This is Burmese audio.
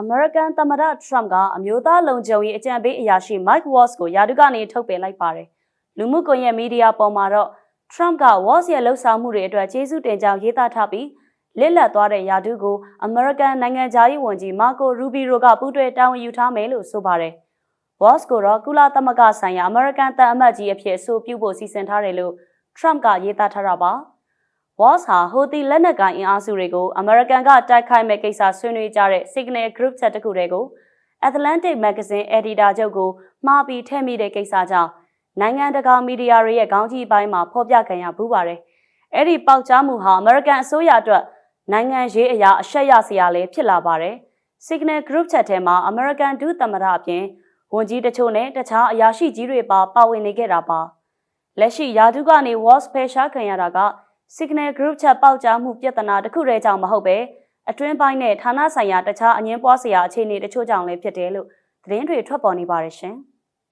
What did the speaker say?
အမေရိကန်သမ္မတထရမ့်ကအမျိုးသားလုံခြုံရေးအကြံပေးအရာရှိ Mike Waltz ကိုယာတုကနေထုတ်ပယ်လိုက်ပါတယ်။လူမှုကွန်ရက်မီဒီယာပေါ်မှာတော့ Trump က Waltz ရဲ့လှုပ်ဆောင်မှုတွေအတွက်ကျေးဇူးတင်ကြောင်းရေးသားထားပြီးလစ်လပ်သွားတဲ့ယာတုကိုအမေရိကန်နိုင်ငံသားရေးဝန်ကြီးမာကိုရူဘီရိုကပူးတွဲတာဝန်ယူထားမယ်လို့ဆိုပါတယ်။ Waltz ကိုတော့ကုလသမဂ္ဂဆိုင်ရာအမေရိကန်တန်အမတ်ကြီးအဖြစ်အဆိုပြုဖို့စီစဉ်ထားတယ်လို့ Trump ကရေးသားထားတာပါ။ Waltz ဟာဟိုတီလက်နက်ကိုင်အင်အားစုတွေကိုအမေရိကန်ကတိုက်ခိုက်မဲ့ကိစ္စဆွေးနွေးကြတဲ့ Signal Group Chat တစ်ခုတည်းကို Atlantic Magazine Editor ချုပ်ကိုမှားပြီးထည့်မိတဲ့ကိစ္စကြောင့်နိုင်ငံတကာမီဒီယာတွေရဲ့ခေါင်းကြီးပိုင်းမှာဖော်ပြခံရဘူးပါတယ်။အဲ့ဒီပေါက်ကြားမှုဟာအမေရိကန်အစိုးရအတွက်နိုင်ငံရေးအရာအရှက်ရစရာလည်းဖြစ်လာပါတယ်။ Signal Group Chat ထဲမှာအမေရိကန်ဒုသမ္မတအပြင်ဝန်ကြီးတချို့နဲ့တခြားအရာရှိကြီးတွေပါပါဝင်နေခဲ့တာပါ။လက်ရှိယာတုကနေ Walls ဖယ်ရှားခံရတာက Signal Group Chat ပေါက်ကြားမှုပြဿနာတစ်ခုတည်းကြောင့်မဟုတ်ပဲအတွင်းပိုင်းနဲ့ဌာနဆိုင်ရာတခြားအငင်းပွားစရာအခြေအနေတချို့ကြောင့်လည်းဖြစ်တယ်လို့သတင်းတွေထွက်ပေါ်နေပါတယ်ရှင်။